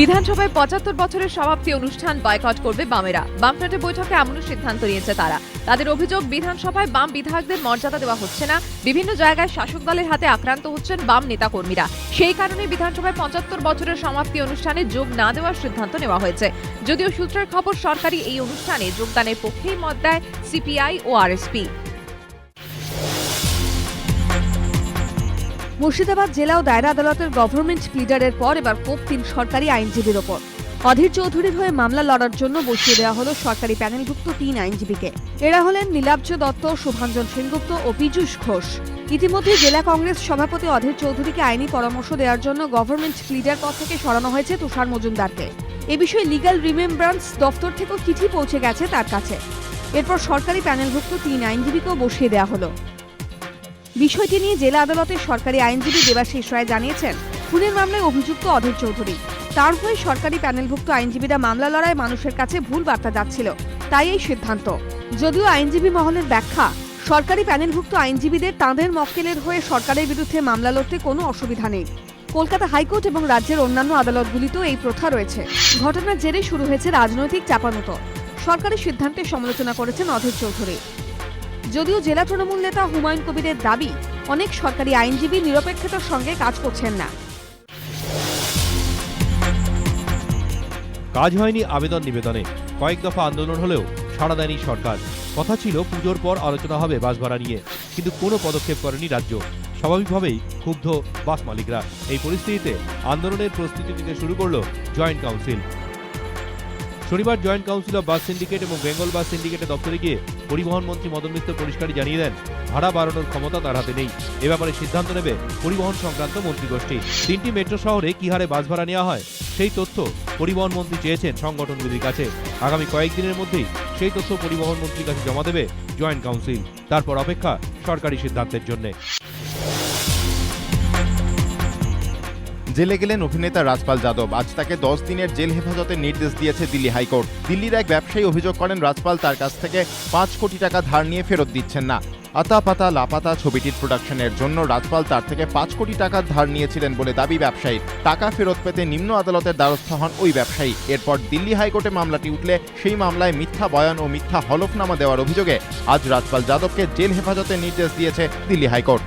বিধানসভায় পঁচাত্তর বছরের সমাপ্তি অনুষ্ঠান বয়কট করবে বামেরা। বামফ্রন্টের বৈঠকে এমনও সিদ্ধান্ত নিয়েছে তারা। তাদের অভিযোগ, বিধানসভায় বাম বিধায়কদের মর্যাদা দেওয়া হচ্ছে না। বিভিন্ন জায়গায় শাসক দলের হাতে আক্রান্ত হচ্ছেন বাম নেতাকর্মীরা। সেই কারণে বিধানসভায় পঁচাত্তর বছরের সমাপ্তি অনুষ্ঠানে যোগ না দেওয়ার সিদ্ধান্ত নেওয়া হয়েছে। যদিও সূত্রের খবর, সরকারি এই অনুষ্ঠানে যোগদানের পক্ষেই মত দেয় সিপিআই ও আরএসপি। মুর্শিদাবাদ জেলা ও দায়রা আদালতের গভর্নমেন্ট প্লিডারের পর এবার কোপ তিন সরকারি আইনজীবীর ওপর। অধীর চৌধুরীর হয়ে মামলা লড়ার জন্য বসিয়ে দেওয়া হলো সরকারি প্যানেলভুক্ত তিন আইনজীবীকে। এরা হলেন নীলাব্জ দত্ত, শুভাঞ্জন সেনগুপ্ত ও পীযূষ ঘোষ। ইতিমধ্যে জেলা কংগ্রেস সভাপতি অধীর চৌধুরীকে আইনি পরামর্শ দেওয়ার জন্য গভর্নমেন্ট প্লিডার পদ থেকে সরানো হয়েছে তুষার মজুমদারকে। এ বিষয়ে লিগ্যাল রিমেম্ব্রান্স দফতর থেকেও চিঠি পৌঁছে গেছে তার কাছে। এরপর সরকারি প্যানেলভুক্ত তিন আইনজীবীকেও বসিয়ে দেওয়া হলো। বিষয়টি নিয়ে জেলা আদালতের সরকারি আইনজীবী দেবাশিস রায় জানিয়েছেন, খুনের মামলায় অভিযুক্ত অধীর চৌধুরী। তার হয়ে সরকারি প্যানেলভুক্ত আইনজীবীরা মামলা লড়ায় মানুষের কাছে ভুল বার্তা যাচ্ছিল, তাই এই সিদ্ধান্ত। যদিও আইনজীবী মহলের ব্যাখ্যা, সরকারি প্যানেলভুক্ত আইনজীবীদের তাঁদের মক্কেলের হয়ে সরকারের বিরুদ্ধে মামলা লড়তে কোনো অসুবিধা নেই। কলকাতা হাইকোর্ট এবং রাজ্যের অন্যান্য আদালতগুলিতেও এই প্রথা রয়েছে। ঘটনার জেরে শুরু হয়েছে রাজনৈতিক চাপানুতো। সরকারি সিদ্ধান্তের সমালোচনা করেছেন অধীর চৌধুরী। যদিও জেলা তৃণমূল নেতা হুমায়ুন কবিরের দাবি, অনেক সরকারি আইনজীবী নিরপেক্ষতার সঙ্গে কাজ করছেন না। কাজ হয়নি আবেদন নিবেদনে। কয়েক দফা আন্দোলন হলেও সাড়া দেয়নি সরকার। কথা ছিল, পুজোর পর আলোচনা হবে বাস ভাড়া নিয়ে, কিন্তু কোনো পদক্ষেপ করেনি রাজ্য। স্বাভাবিকভাবেই ক্ষুব্ধ বাস মালিকরা। এই পরিস্থিতিতে আন্দোলনের প্রস্তুতি নিতে শুরু করল জয়েন্ট কাউন্সিল। শনিবার joint council of bus syndicate এবং বেঙ্গল বাস সিন্ডিকেটের দপ্তরে গিয়ে পরিবহন মন্ত্রী মদন মিত্র পরিষ্কারই জানিয়ে দেন, ভাড়া বাড়ানোর ক্ষমতা তার হাতে নেই। এ ব্যাপারে সিদ্ধান্ত নেবে পরিবহন সংক্রান্ত মন্ত্রীগোষ্ঠী তিনটি মেট্রো শহরে কি হারে বাস ভাড়া নেওয়া হয়, সেই তথ্য পরিবহন মন্ত্রী চেয়েছেন সংগঠনগুলির কাছে। আগামী কয়েকদিনের মধ্যেই সেই তথ্য পরিবহন মন্ত্রীর কাছে জমা দেবে জয়েন্ট কাউন্সিল। তারপর অপেক্ষা সরকারি সিদ্ধান্তের জন্য। জেলে গেলেন অভিনেতা রাজপাল যাদব। আজ তাকে দশ দিনের জেল হেফাজতের নির্দেশ দিয়েছে দিল্লি হাইকোর্ট। দিল্লির এক ব্যবসায়ী অভিযোগ করেন, রাজপাল তার কাছ থেকে পাঁচ কোটি টাকা ধার নিয়ে ফেরত দিচ্ছেন না। আতা পাতা লাপাতা ছবিটির প্রোডাকশনের জন্য রাজপাল তার থেকে পাঁচ কোটি টাকা ধার নিয়েছিলেন বলে দাবি ব্যবসায়ীর। টাকা ফেরত পেতে নিম্ন আদালতের দ্বারস্থ হন ওই ব্যবসায়ী। এরপর দিল্লি হাইকোর্টে মামলাটি উঠলে সেই মামলায় মিথ্যা বয়ান ও মিথ্যা হলফনামা দেওয়ার অভিযোগে আজ রাজপাল যাদবকে জেল হেফাজতের নির্দেশ দিয়েছে দিল্লি হাইকোর্ট।